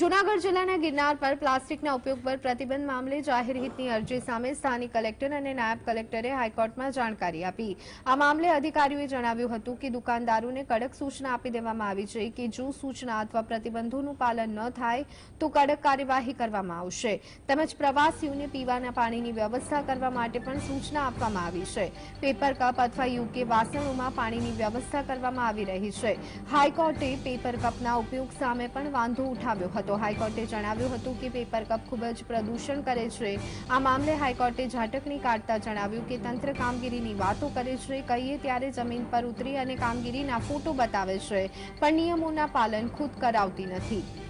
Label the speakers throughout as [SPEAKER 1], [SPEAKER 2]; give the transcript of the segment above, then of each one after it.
[SPEAKER 1] જૂનાગઢ જિલ્લાના ગિરનાર પર પ્લાસ્ટિકના ઉપયોગ પર પ્રતિબંધ મામલે જાહેર હિતની અરજી સામે સ્થાનિક કલેક્ટર અને નાયબ કલેક્ટરે હાઈકોર્ટમાં જાણકારી આપી. આ મામલે અધિકારીઓએ જણાવ્યું હતું કે દુકાનદારોને કડક સૂચના આપી દેવામાં આવી છે કે જો સૂચના અથવા પ્રતિબંધોનું પાલન ન થાય, તો કડક કાર્યવાહી કરવામાં આવશે. તેમજ પ્રવાસીઓને પીવાના પાણીની વ્યવસ્થા કરવા માટે પણ સૂચના આપવામાં આવી છે. પેપર કપ અથવા યુકે વાસણોમાં પાણીની વ્યવસ્થા કરવામાં આવી રહી છે. હાઈકોર્ટે પેપર કપના ઉપયોગ સામે પણ વાંધો ઉઠાવ્યો હતો. હાઈકોર્ટે જણાવ્યું હતું કે પેપર કપ ખૂબ જ પ્રદૂષણ કરે છે. આ મામલે હાઈકોર્ટે ઝાટકણી કાઢતા જણાવ્યું કે તંત્ર કામગીરીની વાતો કરે છે, કહીએ ત્યારે જમીન પર ઉતરી અને કામગીરીના ફોટો બતાવે છે, પણ નિયમોના પાલન ખુદ કરાવતી નથી.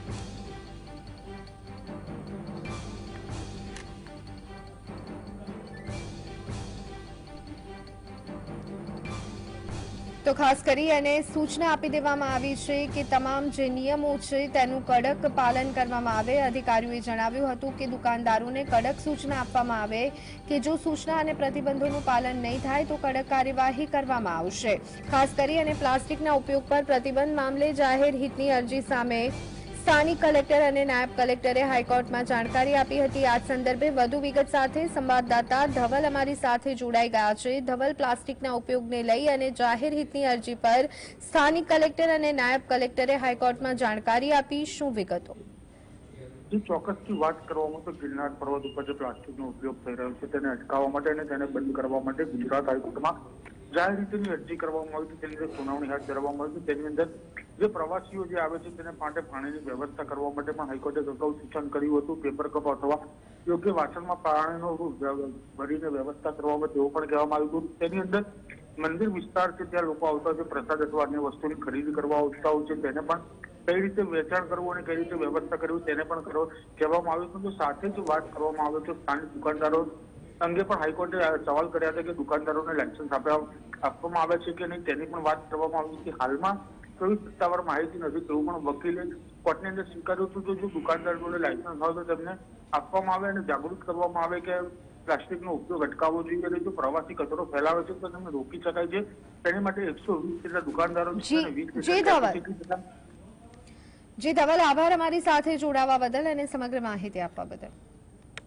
[SPEAKER 1] તો ખાસ કરી અને સૂચના આપી દેવામાં આવી છે કે તમામ જે નિયમો છે તેનું કડક પાલન કરવામાં આવે. અધિકારીઓએ જણાવ્યું હતું કે દુકાનદારોને કડક સૂચના આપવામાં આવે કે જો સૂચના અને પ્રતિબંધોનું પાલન નહીં થાય તો કડક કાર્યવાહી કરવામાં આવશે. ખાસ કરી અને પ્લાસ્ટિકના ઉપયોગ પર પ્રતિબંધ મામલે જાહેર હિતની અરજી સામે સ્થાનિક કલેક્ટર અને નાયબ કલેક્ટરે હાઈકોર્ટમાં જાણકારી આપી હતી. આ સંદર્ભે વધુ વિગત સાથે સંવાદદાતા ધવલ અમારી સાથે જોડાઈ ગયા છે. ધવલ પ્લાસ્ટિકના ઉપયોગને લઈ અને જાહેર હિતની અરજી પર સ્થાનિક કલેક્ટર અને નાયબ કલેક્ટરે હાઈકોર્ટમાં જાણકારી આપી. શું વિગતો?
[SPEAKER 2] જે ચોક્કસથી વાત કરવામાં તો ગિરનાર પર્વત ઉપર જે પ્લાસ્ટિકનો ઉપયોગ થઈ રહ્યો છે, તેને અટકાવવા માટે અને તેને બંધ કરવા માટે ગુજરાત હાઈકોર્ટમાં જાહેર રીતેની અરજી કરવામાં આવી હતી, તેની અંદર સુનાવણી હાથ ધરવામાં આવી હતી. તેની અંદર જે પ્રવાસીઓ જે આવે છે, તેને માટે પાણીની વ્યવસ્થા કરવા માટે પણ હાઈકોર્ટે અગાઉ સૂચન કર્યું હતું. પેપર કપ અથવા યોગ્ય વાસણમાં પાણીનો ભરીને વ્યવસ્થા કરવામાં તેવું પણ કહેવામાં આવ્યું હતું. તેની અંદર મંદિર વિસ્તાર છે, ત્યાં લોકો આવતા હોય છે, પ્રસાદ અથવા અન્ય વસ્તુની ખરીદી કરવા આવતા હોય છે. તેને પણ કઈ રીતે વેચાણ કરવું અને કઈ રીતે વ્યવસ્થા કરવી, તેને પણ કહેવામાં આવ્યું હતું. સાથે જ વાત કરવામાં આવે છે સ્થાનિક દુકાનદારો અંગે પણ હાઈકોર્ટે સવાલ કર્યા હતા કે દુકાનદારોને લાયસન્સ આપ્યા આપવામાં આવે છે કે નહીં તેની પણ વાત કરવામાં આવી હતી હાલમાં કોઈ સત્તાવાર માહિતી નથી તેવું પણ વકીલે કોર્ટની અંદર સ્વીકાર્યું હતું કે જો દુકાનદારોને લાયસન્સ હોય તો તેમને આપવામાં આવે અને જાગૃત કરવામાં આવે કે પ્લાસ્ટિકનો ઉપયોગ અટકાવવો જોઈએ અને જો પ્રવાસી કચરો ફેલાવે છે તો તેમને રોકી શકાય છે. તેની માટે એકસો વીસ જેટલા દુકાનદારો
[SPEAKER 1] જી ધવલ આભાર અમારી સાથે જોડાવા બદલ અને સમગ્ર માહિતી આપવા બદલ.